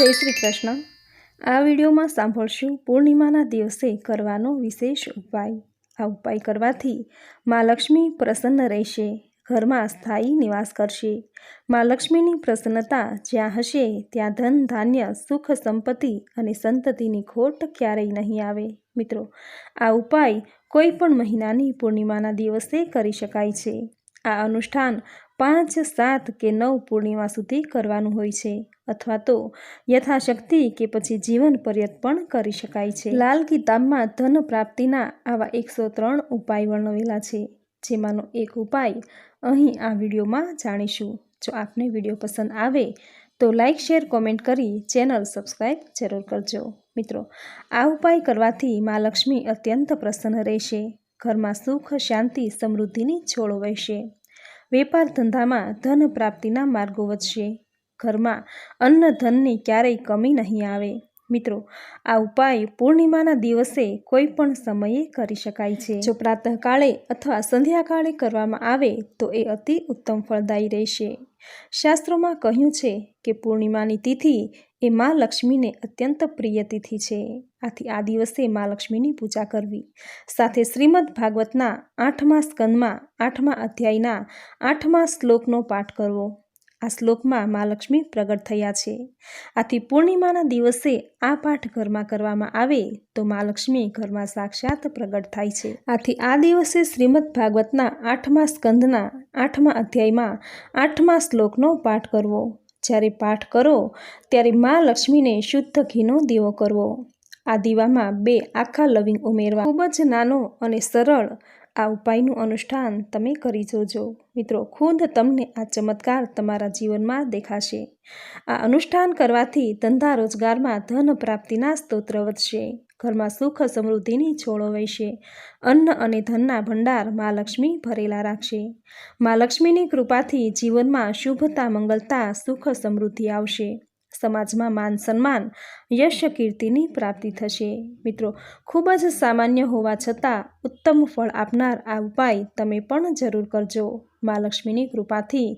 જય શ્રી કૃષ્ણ. આ વિડીયોમાં સાંભળશું પૂર્ણિમાના દિવસે કરવાનો વિશેષ ઉપાય. આ ઉપાય કરવાથી મા લક્ષ્મી પ્રસન્ન રહેશે, ઘરમાં સ્થાયી નિવાસ કરશે. મા લક્ષ્મીની પ્રસન્નતા જ્યાં હશે, ત્યાં ધન, ધાન્ય, સુખ, સંપત્તિ અને સંતતિની ખોટ ક્યારેય નહીં આવે. મિત્રો, આ ઉપાય કોઈ પણ મહિનાની પૂર્ણિમાના દિવસે કરી શકાય છે. આ અનુષ્ઠાન પાંચ, સાત કે નવ પૂર્ણિમા સુધી કરવાનું હોય છે, અથવા તો યથાશક્તિ કે પછી જીવન પર્યત પણ કરી શકાય છે. લાલ કિતાબમાં ધન પ્રાપ્તિના આવા એકસો ત્રણ ઉપાય વર્ણવેલા છે, જેમાંનો એક ઉપાય અહીં આ વિડીયોમાં જાણીશું. જો આપને વીડિયો પસંદ આવે, તો લાઇક શેર, કોમેન્ટ કરી ચેનલ સબસ્ક્રાઈબ જરૂર કરજો. મિત્રો, આ ઉપાય કરવાથી મા લક્ષ્મી અત્યંત પ્રસન્ન રહેશે, ઘરમાં સુખ, શાંતિ, સમૃદ્ધિની છોડો વહેશે. વેપાર ધંધામાં ધન પ્રાપ્તિના માર્ગો વધશે. ઘરમાં અન્ન ધનની ક્યારેય કમી નહીં આવે. મિત્રો, આ ઉપાય પૂર્ણિમાના દિવસે કોઈ પણ સમયે કરી શકાય છે. જો પ્રાતઃકાળે અથવા સંધ્યાકાળે કરવામાં આવે તો એ અતિ ઉત્તમ ફળદાયી રહેશે. શાસ્ત્રોમાં કહ્યું છે કે પૂર્ણિમાની તિથિ એ મા લક્ષ્મીને અત્યંત પ્રિય તિથિ છે. આથી આ દિવસે મા લક્ષ્મીની પૂજા કરવી. સાથે શ્રીમદ ભાગવતના આઠમા સ્કંદમાં, આઠમા અધ્યાયના આઠમા શ્લોકનો પાઠ કરવો. આ શ્લોકમાં મા લક્ષ્મી પ્રગટ થયા છે. આથી પૂર્ણિમાના દિવસે આ પાઠ ઘરમાં કરવામાં આવે તો મા લક્ષ્મી ઘરમાં સાક્ષાત પ્રગટ થાય છે. આથી આ દિવસે શ્રીમદ ભાગવતના આઠમા સ્કંદના આઠમા અધ્યાયમાં આઠમા શ્લોકનો પાઠ કરવો. જ્યારે પાઠ કરો, ત્યારે મા લક્ષ્મીને શુદ્ધ ઘીનો દીવો કરવો. આ દીવામાં બે આખા લવિંગ ઉમેરવા. ખૂબ જ નાનો અને સરળ આ ઉપાયનું અનુષ્ઠાન તમે કરી જોજો. મિત્રો, ખુદ તમને આ ચમત્કાર તમારા જીવનમાં દેખાશે. આ અનુષ્ઠાન કરવાથી ધંધા રોજગારમાં ધન પ્રાપ્તિના સ્તોત્ર વધશે. ઘરમાં સુખ સમૃદ્ધિની છોડો વહેશે. અન્ન અને ધનના ભંડાર મા લક્ષ્મી ભરેલા રાખશે. મા લક્ષ્મીની કૃપાથી જીવનમાં શુભતા, મંગલતા, સુખ સમૃદ્ધિ આવશે. સમાજમાં માન સન્માન, યશ કીર્તિની પ્રાપ્તિ થશે. મિત્રો, ખૂબ જ સામાન્ય હોવા છતાં ઉત્તમ ફળ આપનાર આ ઉપાય તમે પણ જરૂર કરજો. મા લક્ષ્મીની કૃપાથી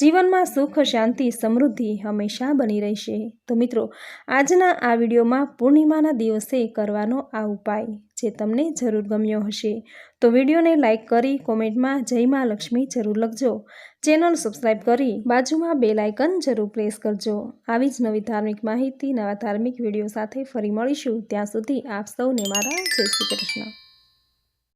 જીવનમાં સુખ, શાંતિ, સમૃદ્ધિ હંમેશા બની રહેશે. તો મિત્રો, આજના આ વિડીયોમાં પૂર્ણિમાના દિવસે કરવાનો આ ઉપાય જે તમને જરૂર ગમ્યો હશે. તો વિડીયોને લાઇક કરી કોમેન્ટમાં જય મા લક્ષ્મી જરૂર લખજો. ચેનલ સબસ્ક્રાઈબ કરી બાજુમાં બે લાઇકન જરૂર પ્રેસ કરજો. આવી જ નવી ધાર્મિક માહિતી, નવા ધાર્મિક વીડિયો સાથે ફરી મળીશું. ત્યાં સુધી આપ સૌને મારા જય શ્રી કૃષ્ણ.